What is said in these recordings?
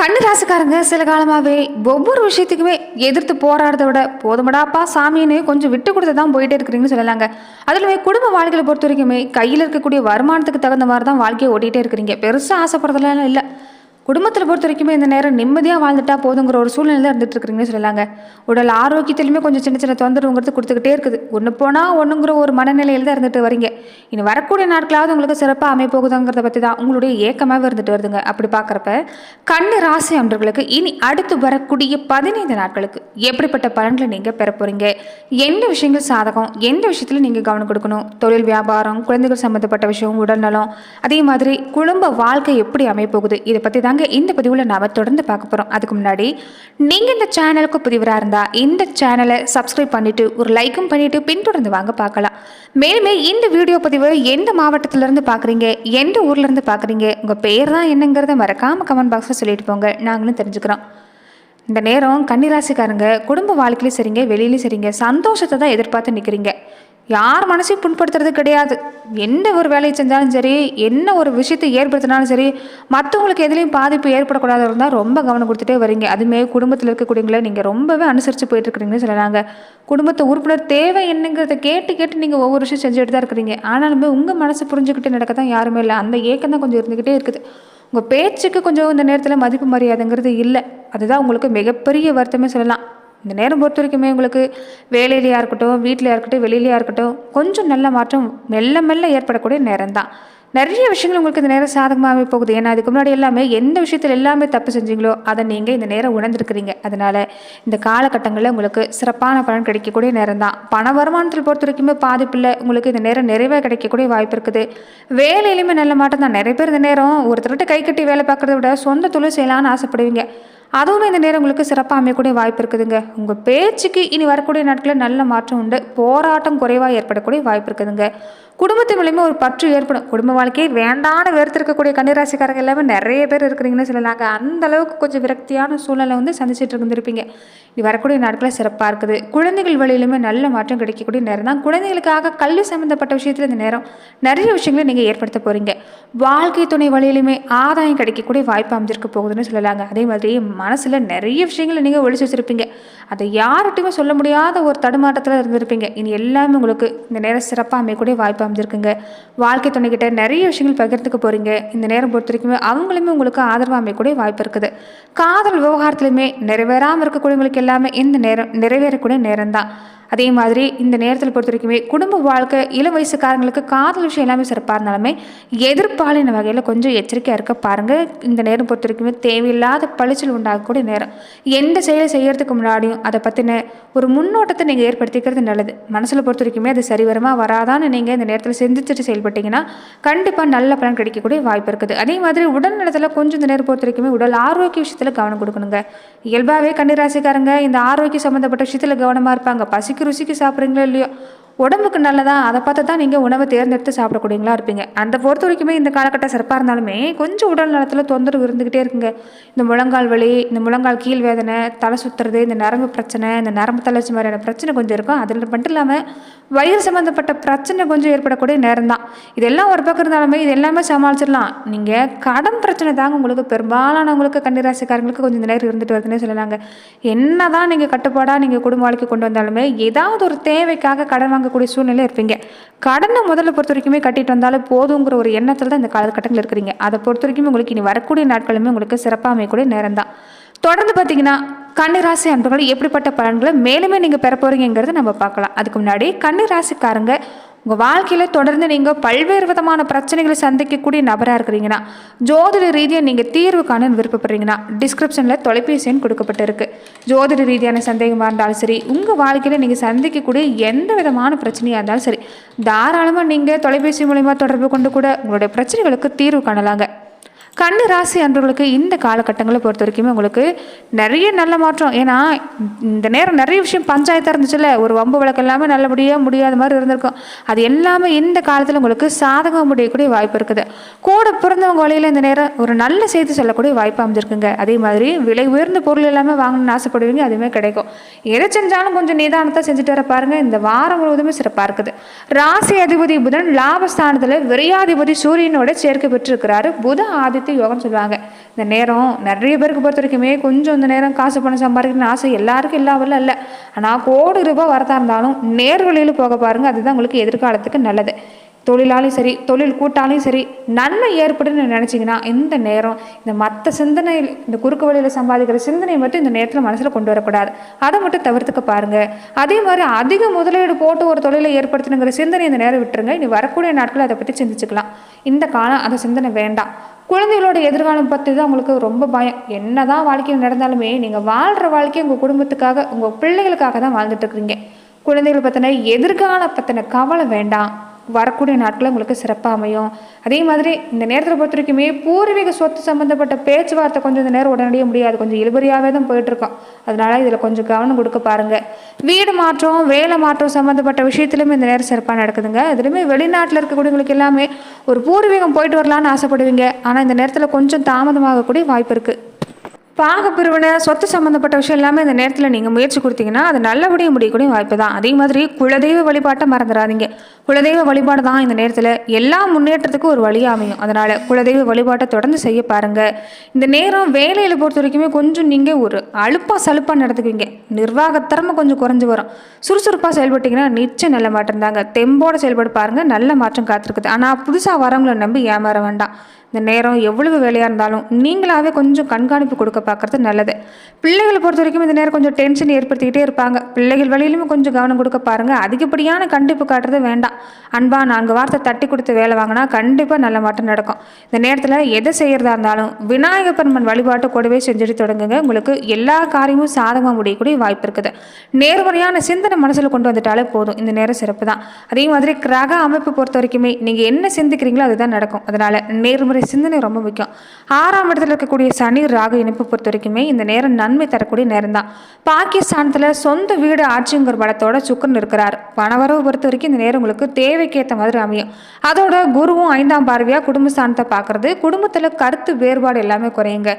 கண்ணு ராசிக்காரங்க சில காலமாகவே ஒவ்வொரு விஷயத்துக்குமே எதிர்த்து போராடுறத விட போதுமடாப்பா சாமின்னு கொஞ்சம் விட்டு கொடுத்து தான் போயிட்டே இருக்கிறீங்கன்னு சொல்லலாங்க. அதுலவே குடும்ப வாழ்க்கையை பொறுத்த வரைக்குமே கையில் இருக்கக்கூடிய வருமானத்துக்கு தகுந்த மாதிரி தான் வாழ்க்கையை ஓட்டிகிட்டே இருக்கிறீங்க. பெருசாக ஆசைப்படுறதுலாம் இல்லை. குடும்பத்தில் பொறுத்த வரைக்குமே இந்த நேரம் நிம்மதியாக வாழ்ந்துட்டா போதுங்கிற ஒரு சூழ்நிலை இருந்துட்டு இருக்கிறீங்கன்னு சொல்லலாங்க. உடல் ஆரோக்கியத்திலுமே கொஞ்சம் சின்ன சின்ன தொந்தரவுங்கிறது கொடுத்துக்கிட்டே இருக்குது. ஒன்று போனால் ஒன்றுங்கிற ஒரு மனநிலையில் தான் இருந்துட்டு வரீங்க. இனி வரக்கூடிய நாட்களாவது உங்களுக்கு சிறப்பாக அமைப்போகுதுங்கிறத பற்றி தான் உங்களுடைய ஏக்கமாகவே இருந்துட்டு வருதுங்க. அப்படி பார்க்குறப்ப கண்ணு ராசி அன்றர்களுக்கு இனி அடுத்து வரக்கூடிய பதினைந்து நாட்களுக்கு எப்படிப்பட்ட பலன்களை நீங்கள் பெற போகிறீங்க எந்த விஷயங்கள் சாதகம்? எந்த விஷயத்தில் நீங்கள் கவனம் கொடுக்கணும்? தொழில் வியாபாரம் குழந்தைகள் சம்மந்தப்பட்ட விஷயம் உடல்நலம் அதே மாதிரி குடும்ப வாழ்க்கை எப்படி அமைப்போகுது இதை பற்றி தாங்க இந்த பதிவில் நாம் தொடர்ந்து பார்க்க போகிறோம் அதுக்கு முன்னாடி நீங்கள் இந்த சேனலுக்கு புதிவராக இருந்தால் இந்த சேனலை சப்ஸ்கிரைப் பண்ணிவிட்டு ஒரு லைக்கும் பண்ணிவிட்டு பின்தொடர்ந்து வாங்க பார்க்கலாம். மேலுமே இந்த வீடியோ பதிவு எந்த மாவட்டத்திலேருந்து பார்க்குறீங்க எந்த ஊர்லேருந்து பார்க்குறீங்க உங்கள் பேர் தான் என்னங்கிறத மறக்காமல் கமெண்ட் பாக்ஸில் சொல்லிட்டு போங்க. நாங்களும் தெரிஞ்சுக்கிறோம். இந்த நேரம் கன்னிராசிக்காரங்க குடும்ப வாழ்க்கையிலும் சரிங்க வெளியிலையும் சரிங்க சந்தோஷத்தை தான் எதிர்பார்த்து நிற்கிறீங்க யார் மனசையும் புண்படுத்துறது கிடையாது. எந்த ஒரு வேலையை செஞ்சாலும் சரி என்ன ஒரு விஷயத்தை ஏற்படுத்தினாலும் சரி மற்றவங்களுக்கு எதுலேயும் பாதிப்பு ஏற்படக்கூடாது இருந்தால் ரொம்ப கவனம் கொடுத்துட்டே வரீங்க. அதுமே குடும்பத்தில் இருக்கக்கூடியவங்களை நீங்கள் ரொம்பவே அனுசரித்து போயிட்டுருக்குறீங்கன்னு சொல்லலாங்க. குடும்பத்தை உறுப்பினர் தேவை என்னங்கிறத கேட்டு கேட்டு நீங்கள் ஒவ்வொரு விஷயம் செஞ்சுட்டு தான் இருக்கிறீங்க. ஆனாலுமே உங்கள் மனசு புரிஞ்சுக்கிட்டு நடக்க தான் யாருமே இல்லை. அந்த ஏக்கம் தான் கொஞ்சம் இருந்துக்கிட்டே இருக்குது. உங்கள் பேச்சுக்கு கொஞ்சம் இந்த நேரத்தில் மதிப்பு மரியாதைங்கிறது இல்லை. அதுதான் உங்களுக்கு மிகப்பெரிய வருத்தமே சொல்லலாம். இந்த நேரம் பொறுத்த வரைக்குமே உங்களுக்கு வேலையிலையாக இருக்கட்டும் வீட்டிலையா இருக்கட்டும் வெளியிலையாக இருக்கட்டும் கொஞ்சம் நல்ல மாற்றம் மெல்ல மெல்ல ஏற்படக்கூடிய நேரம் தான் நிறைய விஷயங்கள் உங்களுக்கு இந்த நேரம் சாதகமாகவே போகுது. ஏன்னா அதுக்கு முன்னாடி எல்லாமே எந்த விஷயத்தில் எல்லாமே தப்பு செஞ்சீங்களோ அதை நீங்கள் இந்த நேரம் உணர்ந்துருக்கிறீங்க. அதனால் இந்த காலகட்டங்களில் உங்களுக்கு சிறப்பான பலன் கிடைக்கக்கூடிய நேரம் தான் பண வருமானத்தில் பொறுத்த வரைக்குமே பாதிப்பில்லை உங்களுக்கு இந்த நேரம் நிறைவாக கிடைக்கக்கூடிய வாய்ப்பு இருக்குது. வேலையிலுமே நல்ல மாற்றம் தான் நிறைய பேர் இந்த நேரம் ஒருத்தர்கிட்ட கை கட்டி வேலை பார்க்குறத விட சொந்த தொழில் செய்யலாம்னு ஆசைப்படுவீங்க. அதுவுமே இந்த நேரம் உங்களுக்கு சிறப்பாக அமையக்கூடிய வாய்ப்பு இருக்குதுங்க. உங்கள் பேச்சுக்கு இனி வரக்கூடிய நாட்களில் நல்ல மாற்றம் உண்டு. போராட்டம் குறைவாக ஏற்படக்கூடிய வாய்ப்பு இருக்குதுங்க. குடும்பத்தின் மூலியமாக ஒரு பற்று ஏற்படும். குடும்ப வாழ்க்கையை வேண்டான்னு வெறுத்திருக்கக்கூடிய கன்னிராசிக்காரங்க எல்லாமே நிறைய பேர் இருக்கிறீங்கன்னு சொல்லலாங்க. அந்த அளவுக்கு கொஞ்சம் விரக்தியான சூழ்நிலை வந்து சந்திச்சுட்டு இருந்திருப்பீங்க. இது வரக்கூடிய நாட்களில் சிறப்பாக இருக்குது. குழந்தைகள் வழியிலுமே நல்ல மாற்றம் கிடைக்கக்கூடிய நேரம் தான். குழந்தைகளுக்காக கல்வி சம்மந்தப்பட்ட விஷயத்தில் இந்த நேரம் நிறைய விஷயங்களை நீங்கள் ஏற்படுத்த போகிறீங்க வாழ்க்கை துணை வழியிலுமே ஆதாயம் கிடைக்கக்கூடிய வாய்ப்பு அமைஞ்சிருக்க போகுதுன்னு சொல்லலாங்க. அதே மாதிரி மனசில் நிறைய விஷயங்களை நீங்கள் ஒழிச்சு வச்சுருப்பீங்க. அதை யார்கிட்டையுமே சொல்ல முடியாத ஒரு தடுமாற்றத்தில் இருந்திருப்பீங்க. இனி எல்லாமே உங்களுக்கு இந்த நேரம் சிறப்பாக அமையக்கூடிய வாய்ப்பு அமைஞ்சிருக்குங்க. வாழ்க்கை துணைக்கிட்ட நிறைய விஷயங்கள் பகிர்ந்துக்க போகிறீங்க இந்த நேரம் பொறுத்த வரைக்குமே அவங்களுமே உங்களுக்கு ஆதரவு அமையக்கூடிய வாய்ப்பு இருக்குது. காதல் விவகாரத்துலையுமே நிறைவேறாமல் இருக்கக்கூடியவங்களுக்கு எல்லாமே இந்த நேரம் நிறைவேறக்கூடிய நேரம் தான் அதே மாதிரி இந்த நேரத்தில் பொறுத்த வரைக்குமே குடும்ப வாழ்க்கை இளம் வயசுக்காரங்களுக்கு காதல் விஷயம் எல்லாமே சிறப்பாக இருந்தாலுமே எதிர்பாலின வகையில் கொஞ்சம் எச்சரிக்கையாக இருக்க பாருங்கள் இந்த நேரம் பொறுத்த வரைக்குமே தேவையில்லாத பழிச்சல் உண்டாகக்கூடிய நேரம். எந்த செயலை செய்கிறதுக்கு முன்னாடியும் அதை பற்றின ஒரு முன்னோட்டத்தை நீங்கள் ஏற்படுத்திக்கிறது நல்லது. மனசில் பொறுத்த வரைக்குமே அது சரிவரமாக வராதான்னு நீங்கள் இந்த நேரத்தில் சிந்திச்சுட்டு செயல்பட்டீங்கன்னா கண்டிப்பாக நல்ல பலன் கிடைக்கக்கூடிய வாய்ப்பு இருக்குது. அதே மாதிரி உடல் நலத்தில் கொஞ்சம் இந்த நேரம் பொறுத்த வரைக்குமே உடல் ஆரோக்கிய விஷயத்தில் கவனம் கொடுக்கணுங்க. இயல்பாகவே கன்னிராசிக்காரங்க இந்த ஆரோக்கிய சம்மந்தப்பட்ட விஷயத்தில் கவனமாக இருப்பாங்க. பசிக்க ருசிக்கு சாப்பிட்றீங்களோ இல்லையோ? உடம்புக்கு நல்லதா? அதை பார்த்து தான் நீங்கள் உணவை தேர்ந்தெடுத்து சாப்பிடக்கூடியங்களா இருப்பீங்க. அந்த பொறுத்த வரைக்குமே இந்த காலகட்டம் சிறப்பாக இருந்தாலுமே கொஞ்சம் உடல் நலத்தில் தொந்தரவு இருந்துக்கிட்டே இருக்குங்க. இந்த முழங்கால் வலி இந்த முழங்கால் கீழ் வேதனை தலை சுற்றுறது இந்த நரம்பு பிரச்சனை இந்த நரம்பு தளர்ச்சி மாதிரியான பிரச்சனை கொஞ்சம் இருக்கும். அதில் மட்டும் இல்லாமல் வயிறு சம்மந்தப்பட்ட பிரச்சனை கொஞ்சம் ஏற்படக்கூடிய நேரம் தான் இதெல்லாம் ஒரு பக்கம் இருந்தாலுமே இது எல்லாமே சமாளிச்சிடலாம். நீங்கள் கடன் பிரச்சனை தாங்க உங்களுக்கு பெரும்பாலானவங்களுக்கு கன்னிராசிக்காரங்களுக்கு கொஞ்சம் இந்த நேரம் இருந்துட்டு வருதுன்னே சொல்லலாங்க. என்ன தான் நீங்கள் கட்டுப்பாடாக நீங்கள் குடும்ப வாழ்க்கை கொண்டு வந்தாலுமே ஏதாவது ஒரு தேவைக்காக கடன் வாழக்கூடிய சூழ்நிலை இருப்பீங்க. கடனை முதல்ல பொறுத்த வரைக்குமே கட்டிட்டு வந்தாலும் போதுங்கிற ஒரு எண்ணத்தில் தான் இந்த காலகட்டங்கள் இருக்கிறீங்க. அதை பொறுத்த வரைக்கும் உங்களுக்கு இனி வரக்கூடிய நாட்களுமே உங்களுக்கு சிறப்பாக அமையக்கூடிய நேரம் தான் தொடர்ந்து பார்த்தீங்கன்னா கன்னிராசி அன்பர்கள் எப்படிப்பட்ட பலன்களை மேலுமே நீங்கள் பெற போகிறீங்கிறத நம்ம பார்க்கலாம். அதுக்கு முன்னாடி கன்னிராசிக்காரங்க உங்கள் வாழ்க்கையில் தொடர்ந்து நீங்கள் பல்வேறு விதமான பிரச்சனைகளை சந்திக்கக்கூடிய நபராக இருக்கிறீங்கன்னா ஜோதிட ரீதியாக நீங்கள் தீர்வு காண விருப்பப்படுறீங்கன்னா டிஸ்கிரிப்ஷனில் தொலைபேசி எண் கொடுக்கப்பட்டிருக்கு. ஜோதிட ரீதியான சந்தேகமாக இருந்தாலும் சரி உங்கள் வாழ்க்கையில் நீங்கள் சந்திக்கக்கூடிய எந்த விதமான பிரச்சனையாக இருந்தாலும் சரி தாராளமாக நீங்கள் தொலைபேசி மூலயமா தொடர்பு கொண்டு கூட உங்களுடைய பிரச்சனைகளுக்கு தீர்வு காணலாங்க. கண்ணு ராசி அன்பர்களுக்கு இந்த காலகட்டங்களை பொறுத்த வரைக்குமே உங்களுக்கு நிறைய நல்ல மாற்றம். ஏன்னா இந்த நேரம் நிறைய விஷயம் பஞ்சாயத்தாக இருந்துச்சுல்ல? ஒரு வம்பு வழக்கு எல்லாமே நல்லபடியாக முடியாத மாதிரி இருந்திருக்கும். அது எல்லாமே இந்த காலத்தில் உங்களுக்கு சாதகம் முடியக்கூடிய வாய்ப்பு இருக்குது. கூட பிறந்தவங்க வழியில் இந்த நேரம் ஒரு நல்ல செய்தி சொல்லக்கூடிய வாய்ப்பு அமைஞ்சிருக்குங்க. அதே மாதிரி விலை உயர்ந்த பொருள் எல்லாமே வாங்கணும்னு ஆசைப்படுவீங்க. அதுவுமே கிடைக்கும். எதை செஞ்சாலும் கொஞ்சம் நிதானத்தை செஞ்சுட்டு வர பாருங்க. இந்த வாரம் முழுவதுமே சிறப்பாக இருக்குது. ராசி அதிபதி புதன் லாபஸ்தானத்தில் விரையாதிபதி சூரியனோட சேர்க்கை பெற்றிருக்கிறாரு. புத ஆதித்ய பாக்கிய யோகம் சொல்லுவாங்க. இந்த நேரம் நிறைய பேருக்கு பொறுத்த வரைக்குமே கொஞ்சம் இந்த நேரம் காசு பணம் சம்பாதிக்கணும்னு ஆசை எல்லாருக்கும் இல்லாமல் இல்லை ஆனால் கோடி ரூபாய் வரதா இருந்தாலும் நேர்வழியில் போக பாருங்கள் அதுதான் உங்களுக்கு எதிர்காலத்துக்கு நல்லது. தொழிலாலையும் சரி தொழில் கூட்டாலையும் சரி நன்மை ஏற்படுன்னு நினச்சிங்கன்னா இந்த நேரம் இந்த மற்ற சிந்தனை இந்த குறுக்கு வழியில் சம்பாதிக்கிற சிந்தனை மட்டும் இந்த நேரத்தில் மனசில் கொண்டு வரக்கூடாது. அதை மட்டும் தவிர்த்துக்க பாருங்கள் அதே மாதிரி அதிக முதலீடு போட்டு ஒரு தொழிலை ஏற்படுத்தணுங்கிற சிந்தனை இந்த நேரம் விட்டுருங்க. இனி வரக்கூடிய நாட்கள் அதை பற்றி சிந்திச்சுக்கலாம். இந்த காலம் அந்த சிந்தனை வேண்டாம். குழந்தைகளோட எதிர்காலம் பற்றி தான் உங்களுக்கு ரொம்ப பயம். என்னதான் வாழ்க்கையில் நடந்தாலுமே நீங்கள் வாழ்கிற வாழ்க்கை உங்கள் குடும்பத்துக்காக உங்கள் பிள்ளைகளுக்காக தான் வாழ்ந்துட்டு இருக்கிறீங்க குழந்தைகள் பற்றின எதிர்கால பற்றின கவலை வேண்டாம். வரக்கூடிய நாட்கள் உங்களுக்கு சிறப்பாக அமையும். அதே மாதிரி இந்த நேரத்தில் பொறுத்த வரைக்குமே பூர்வீக சொத்து சம்மந்தப்பட்ட பேச்சுவார்த்தை கொஞ்சம் இந்த நேரம் உடனடியே முடியாது. கொஞ்சம் இழுபறியாகவே தான் போயிட்டுருக்கோம். அதனால இதில் கொஞ்சம் கவனம் கொடுக்க பாருங்கள் வீடு மாற்றம் வேலை மாற்றம் சம்மந்தப்பட்ட விஷயத்துலையுமே இந்த நேரம் சிறப்பாக நடக்குதுங்க. இதுலையுமே வெளிநாட்டில் இருக்கக்கூடியவங்களுக்கு எல்லாமே ஒரு பூர்வீகம் போயிட்டு வரலான்னு ஆசைப்படுவீங்க. ஆனால் இந்த நேரத்தில் கொஞ்சம் தாமதமாகக்கூடிய வாய்ப்பு இருக்குது பாகப்பிரிவினை சொத்து சம்மந்தப்பட்ட விஷயம் எல்லாமே இந்த நேரத்தில் நீங்கள் முயற்சி கொடுத்தீங்கன்னா அது நல்லபடியாக முடியக்கூடிய வாய்ப்பு தான். அதே மாதிரி குலதெய்வ வழிபாட்டை மறந்துடாதீங்க. குலதெய்வ வழிபாடு தான் இந்த நேரத்தில் எல்லா முன்னேற்றத்துக்கும் ஒரு வழியாக அமையும். அதனால் குலதெய்வ வழிபாட்டை தொடர்ந்து செய்ய பாருங்கள் இந்த நேரம் வேலையில் பொறுத்த வரைக்குமே கொஞ்சம் நீங்கள் ஒரு அழுப்பாக சலுப்பாக நடத்துக்குவீங்க நிர்வாகத்திறமை கொஞ்சம் குறைஞ்சி வரும். சுறுசுறுப்பாக செயல்பட்டீங்கன்னா நிச்சயம் நல்ல மாற்றம் தாங்க. தெம்போட செயல்பட பாருங்கள் நல்ல மாற்றம் காத்திருக்குது. ஆனால் புதுசாக வரவங்களை நம்பி ஏமாற வேண்டாம். இந்த நேரம் எவ்வளவு வேலையாக இருந்தாலும் நீங்களாகவே கொஞ்சம் கண்காணிப்பு கொடுக்க பார்க்குறது நல்லது. பிள்ளைகளை பொறுத்த வரைக்கும் இந்த நேரம் கொஞ்சம் டென்ஷன் ஏற்படுத்திக்கிட்டே இருப்பாங்க. பிள்ளைகள் வழியிலுமே கொஞ்சம் கவனம் கொடுக்க பாருங்கள் அதிகப்படியான கண்டிப்பு காட்டுறது வேண்டாம். அன்பா நான்கு வார்த்தை தட்டி கொடுத்து வேலை வாங்கினா கண்டிப்பாக நல்ல மாற்றம் நடக்கும். இந்த நேரத்தில் எதை செய்கிறதா இருந்தாலும் விநாயகர் பெருமன் வழிபாட்டு கூடவே செஞ்சுட்டு தொடங்குங்க. உங்களுக்கு எல்லா காரியமும் சாதகமாக முடியக்கூடிய வாய்ப்பு இருக்குது. நேர்மறையான சிந்தனை மனசில் கொண்டு வந்துட்டாலே போதும். இந்த நேரம் சிறப்பு தான். அதே மாதிரி கிரக அமைப்பு பொறுத்த வரைக்குமே நீங்கள் என்ன சிந்திக்கிறீங்களோ அதுதான் நடக்கும். அதனால் நேர்மறை சிந்தனை ரொம்ப முக்கியம். ஆறாம் இடத்துல இருக்கக்கூடிய சனி ராகு இணைப்பு பொறுத்த வரைக்குமே இந்த நேரம் நன்மை தரக்கூடிய நேரம் தான் பாகிஸ்தானத்தில் சொந்த வீடு ஆட்சிங்கிற பலத்தோட சுக்கரன் இருக்கிறார். பணவரவு பொறுத்த வரைக்கும் இந்த நேரம் உங்களுக்கு தேவைக்கேற்ற மாதிரி அமையும். அதோட குருவும் ஐந்தாம் பார்வையாக குடும்பஸ்தானத்தை பார்க்கறது. குடும்பத்தில் கருத்து வேறுபாடு எல்லாமே குறையுங்க.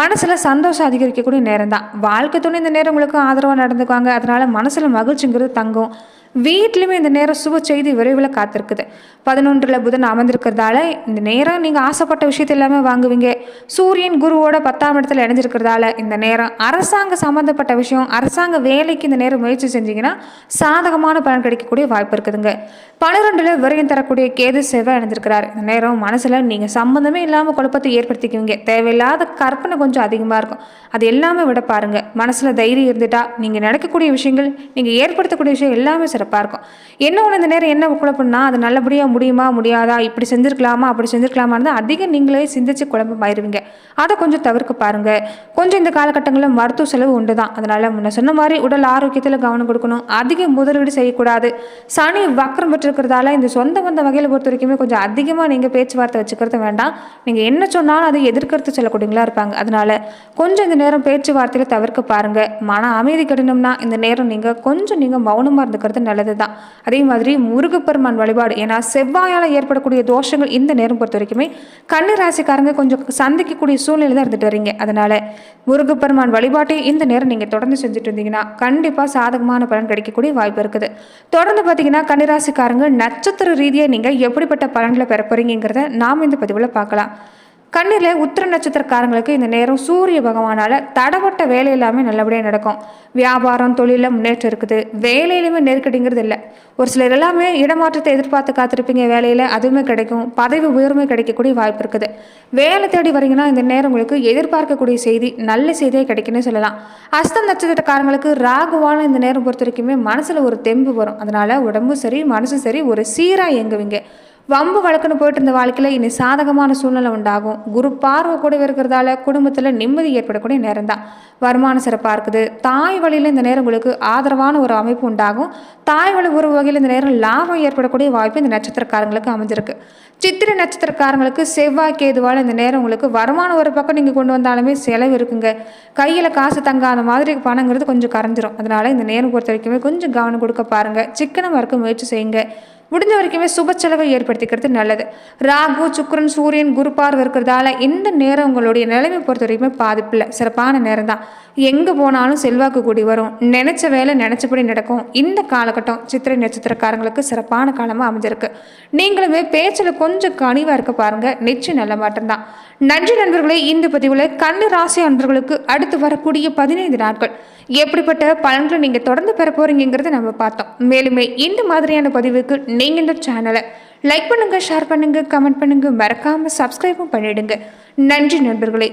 மனசில் சந்தோஷம் அதிகரிக்கக்கூடிய நேரம் தான் வாழ்க்கை துணை இந்த நேரம் உங்களுக்கு ஆதரவாக நடந்துக்குவாங்க. அதனால் மனசில் மகிழ்ச்சிங்கிறது தங்கும். வீட்லையுமே இந்த நேரம் சுப செய்தி விரைவில் காத்திருக்குது. பதினொன்றில் புதன் அமர்ந்திருக்கிறதால இந்த நேரம் நீங்கள் ஆசைப்பட்ட விஷயத்தை எல்லாமே வாங்குவீங்க. சூரியன் குருவோட பத்தாம் இடத்துல இணைஞ்சிருக்கிறதால இந்த நேரம் அரசாங்க சம்மந்தப்பட்ட விஷயம் அரசாங்க வேலைக்கு இந்த நேரம் முயற்சி செஞ்சீங்கன்னா சாதகமான பலன் கிடைக்கக்கூடிய வாய்ப்பு இருக்குதுங்க. பன்னிரெண்டில் விரயம் தரக்கூடிய கேது செவ்வாய் இணைஞ்சிருக்கிறார். இந்த நேரம் மனசில் நீங்கள் சம்மந்தமே இல்லாமல் குழப்பத்தை ஏற்படுத்திக்குவீங்க. தேவையில்லாத கற்பனை கொஞ்சம் அதிகமாக இருக்கும். அது எல்லாமே விட பாருங்கள் மனசில் தைரியம் இருந்துட்டா நீங்கள் நடக்கக்கூடிய விஷயங்கள் நீங்கள் ஏற்படுத்தக்கூடிய விஷயம் எல்லாமே சிறப்பு சிறப்பாக இருக்கும். என்ன ஒன்று இந்த நேரம் என்ன குழப்பம்னா அது நல்லபடியாக முடியுமா? முடியாதா? இப்படி செஞ்சுருக்கலாமா? அப்படி செஞ்சுருக்கலாமான்னு இருந்தால் அதிகம் நீங்களே சிந்திச்சு குழப்பமாயிருவீங்க அதை கொஞ்சம் தவிர்க்க பாருங்கள் கொஞ்சம் இந்த காலகட்டங்களில் மருத்துவ செலவு உண்டு தான் அதனால் முன்ன சொன்ன மாதிரி உடல் ஆரோக்கியத்தில் கவனம் கொடுக்கணும். அதிக முதலீடு செய்யக்கூடாது. சனி வக்கரம் பெற்றிருக்கிறதால இந்த சொந்த வந்த வகையில் பொறுத்த வரைக்குமே கொஞ்சம் அதிகமாக நீங்கள் பேச்சுவார்த்தை வச்சுக்கிறது வேண்டாம். நீங்கள் என்ன சொன்னாலும் அதை எதிர்க்கிறது சொல்லக்கூடியங்களா இருப்பாங்க. அதனால் கொஞ்சம் இந்த நேரம் பேச்சுவார்த்தையில் தவிர்க்க பாருங்கள் மன அமைதி கடினம்னா இந்த நேரம் நீங்கள் கொஞ்சம் நீங்கள் மௌனமாக இருந்துக்கிறது நல்லது தான் அதே மாதிரி முருகப்பெருமான் வழிபாடு. ஏன்னா செவ்வாயால் ஏற்படக்கூடிய தோஷங்கள் இந்த நேரம் பொறுத்த வரைக்குமே கண்ணு ராசிக்காரங்க கொஞ்சம் சந்திக்கக்கூடிய சூழ்நிலை தான் இருந்துட்டு வரீங்க. அதனால் முருகப்பெருமான் வழிபாட்டை இந்த நேரம் நீங்கள் தொடர்ந்து செஞ்சுட்டு இருந்தீங்கன்னா கண்டிப்பாக சாதகமான பலன் கிடைக்கக்கூடிய வாய்ப்பு இருக்குது. தொடர்ந்து பார்த்தீங்கன்னா கன்னிராசிக்காரங்க நட்சத்திர ரீதியாக நீங்கள் எப்படிப்பட்ட பலன்களை பெற போறீங்கிறத நாம் இந்த பதிவில் பார்க்கலாம். கண்ணில் உத்திர நட்சத்திரக்காரங்களுக்கு இந்த நேரம் சூரிய பகவானால் தடப்பட்ட வேலை எல்லாமே நல்லபடியாக நடக்கும். வியாபாரம் தொழிலில் முன்னேற்றம் இருக்குது. வேலையிலுமே நெருக்கடிங்கிறது இல்லை. ஒரு சிலர் எல்லாமே இடமாற்றத்தை எதிர்பார்த்து காத்திருப்பீங்க வேலையில் அதுவுமே கிடைக்கும். பதவி உயர்வுமே கிடைக்கக்கூடிய வாய்ப்பு இருக்குது. வேலை தேடி வரீங்கன்னா இந்த நேரம் உங்களுக்கு எதிர்பார்க்கக்கூடிய செய்தி நல்ல செய்தியே கிடைக்குன்னு சொல்லலாம். அஸ்த நட்சத்திரக்காரங்களுக்கு ராகுவான இந்த நேரம் பொறுத்த வரைக்குமே மனசில் ஒரு தெம்பு வரும். அதனால் உடம்பும் சரி மனசும் சரி ஒரு சீராக இயங்குவீங்க. வம்பு வழக்குன்னு போயிட்டு இருந்த வாழ்க்கையில் இனி சாதகமான சூழ்நிலை உண்டாகும். குரு பார்வை கூட இருக்கிறதால குடும்பத்தில் நிம்மதி ஏற்படக்கூடிய நேரம் தான் வருமானம் சிறப்பாக இருக்குது. தாய் வழியில் இந்த நேரம் உங்களுக்கு ஆதரவான ஒரு அமைப்பு உண்டாகும். தாய் வழி ஒரு வகையில் இந்த நேரம் லாபம் ஏற்படக்கூடிய வாய்ப்பு இந்த நட்சத்திரக்காரங்களுக்கு அமைஞ்சிருக்கு. சித்திரை நட்சத்திரக்காரங்களுக்கு செவ்வாய் கேதுவால் இந்த நேரம் உங்களுக்கு வருமானம் ஒரு பக்கம் நீங்கள் கொண்டு வந்தாலுமே செலவு இருக்குங்க. கையில் காசு தங்காத மாதிரி பணங்கிறது கொஞ்சம் கரைஞ்சிரும். அதனால் இந்த நேரம் பொறுத்த வரைக்குமே கொஞ்சம் கவனம் கொடுக்க பாருங்கள் சிக்கனமாக இருக்க முயற்சி செய்யுங்க. முடிஞ்ச வரைக்குமே சுப செலவை ஏற்படுத்திக்கிறது நல்லது. ராகு சுக்கரன் சூரியன் குரு பார்வை இருக்கிறதால இந்த நேரம் உங்களுடைய நிலைமை பொறுத்த வரைக்குமே பாதிப்பில்லை சிறப்பான நேரம் தான் எங்கே போனாலும் செல்வாக்கு கூடி வரும். நினைச்ச வேலை நினைச்சபடி நடக்கும். இந்த காலகட்டம் சித்திரை நட்சத்திரக்காரங்களுக்கு சிறப்பான காலமாக அமைஞ்சிருக்கு. நீங்களுமே பேச்சில் கொஞ்சம் கனிவாக இருக்க பாருங்கள் நிச்சயம் நல்ல மாற்றம்தான். நன்றி நண்பர்களே இந்த பதிவில் கண்ணு ராசி அன்பர்களுக்கு அடுத்து வரக்கூடிய பதினைந்து நாட்கள். எப்படிப்பட்ட பலன்களை நீங்கள் தொடர்ந்து பெற போகிறீங்கிறத நம்ம பார்த்தோம். மேலுமே இந்த மாதிரியான பதிவுக்கு நீங்கள் இந்த சேனலை லைக் பண்ணுங்கள் ஷேர் பண்ணுங்க கமெண்ட் பண்ணுங்கள் மறக்காமல் சப்ஸ்கிரைபும் பண்ணிவிடுங்க நன்றி நண்பர்களே.